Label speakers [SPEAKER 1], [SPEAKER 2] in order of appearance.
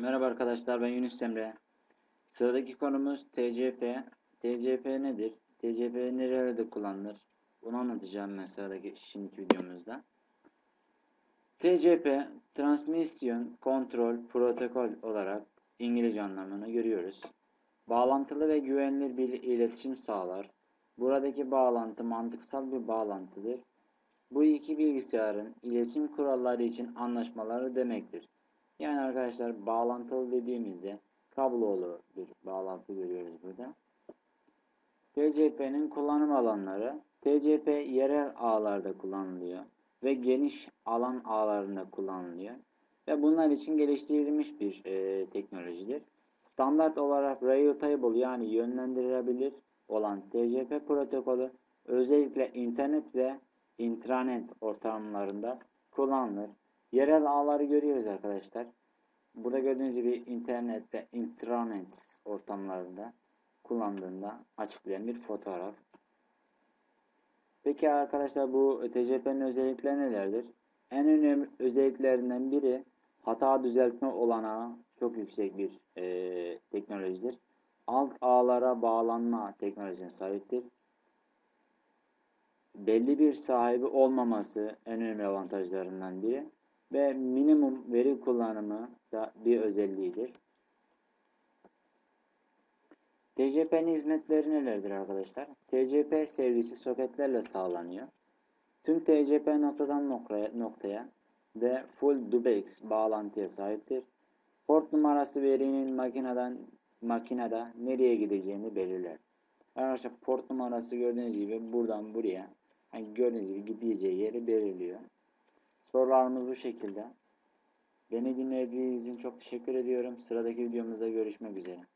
[SPEAKER 1] Merhaba arkadaşlar ben Yunus Emre. Sıradaki konumuz TCP. TCP nedir? TCP nerelerde kullanılır? Bunu anlatacağım ben sıradaki şimdiki videomuzda. TCP Transmission Control Protocol olarak İngilizce anlamını görüyoruz. Bağlantılı ve güvenilir bir iletişim sağlar. Buradaki bağlantı mantıksal bir bağlantıdır. Bu iki bilgisayarın iletişim kuralları için anlaşmaları demektir. Yani arkadaşlar bağlantılı dediğimizde kablolu bir bağlantı görüyoruz burada. TCP'nin kullanım alanları TCP yerel ağlarda kullanılıyor ve geniş alan ağlarında kullanılıyor ve bunlar için geliştirilmiş bir e, teknolojidir. Standart olarak routable yani yönlendirilebilir olan TCP protokolü özellikle internet ve intranet ortamlarında kullanılır. Yerel ağları görüyoruz arkadaşlar. Burada gördüğünüz gibi internet ve intranet ortamlarında kullandığında açıklayan bir fotoğraf. Peki arkadaşlar bu TCP'nin özellikleri nelerdir? En önemli özelliklerinden biri hata düzeltme olanağı çok yüksek bir e, teknolojidir. Alt ağlara bağlanma teknolojisine sahiptir. Belli bir sahibi olmaması en önemli avantajlarından biri ve minimum veri kullanımı da bir özelliğidir. TCP'nin hizmetleri nelerdir arkadaşlar? TCP servisi soketlerle sağlanıyor. Tüm TCP noktadan noktaya, ve full duplex bağlantıya sahiptir. Port numarası verinin makineden makinede nereye gideceğini belirler. Arkadaşlar port numarası gördüğünüz gibi buradan buraya yani gördüğünüz gibi gideceği yeri belirliyor. Sorularımız bu şekilde. Beni dinlediğiniz için çok teşekkür ediyorum. Sıradaki videomuzda görüşmek üzere.